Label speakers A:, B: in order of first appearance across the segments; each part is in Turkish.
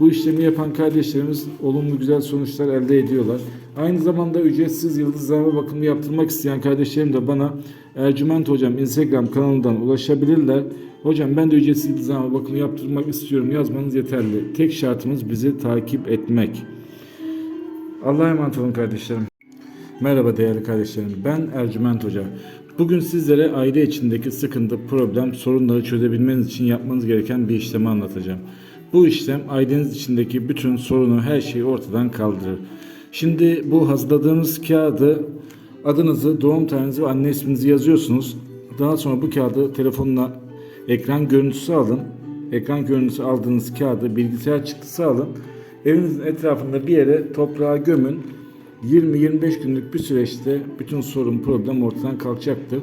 A: Bu işlemi yapan kardeşlerimiz olumlu güzel sonuçlar elde ediyorlar. Aynı zamanda ücretsiz yıldızlama bakımı yaptırmak isteyen kardeşlerim de bana Ercüment Hocam Instagram kanalından ulaşabilirler. Hocam ben de ücretsiz yıldızlama bakımı yaptırmak istiyorum yazmanız yeterli. Tek şartımız bizi takip etmek. Allah'a emanet olun kardeşlerim. Merhaba değerli kardeşlerim. Ben Ercüment Hoca. Bugün sizlere aile içindeki sıkıntı, problem, sorunları çözebilmeniz için yapmanız gereken bir işlemi anlatacağım. Bu işlem aileniz içindeki bütün sorunu, her şeyi ortadan kaldırır. Şimdi bu hazırladığımız kağıdı adınızı, doğum tarihinizi ve anne isminizi yazıyorsunuz. Daha sonra bu kağıdı telefonuna ekran görüntüsü alın. Ekran görüntüsü aldığınız kağıdı bilgisayar çıktısı alın. Evinizin etrafında bir yere toprağa gömün. 20-25 günlük bir süreçte bütün sorun, problem ortadan kalkacaktır.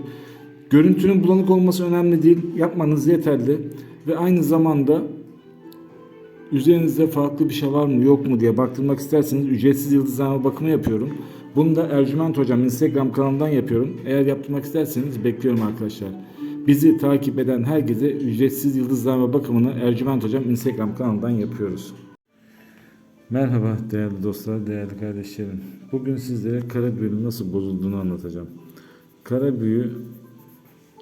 A: Görüntünün bulanık olması önemli değil. Yapmanız yeterli. Ve aynı zamanda üzerinizde farklı bir şey var mı yok mu diye baktırmak isterseniz ücretsiz yıldızlama bakımı yapıyorum. Bunu da Ercüment Hocam Instagram kanalından yapıyorum. Eğer yaptırmak isterseniz bekliyorum arkadaşlar. Bizi takip eden herkese ücretsiz yıldızlama bakımını Ercüment Hocam Instagram kanalından yapıyoruz. Merhaba değerli dostlar, değerli kardeşlerim. Bugün sizlere kara büyünün nasıl bozulduğunu anlatacağım. Kara büyü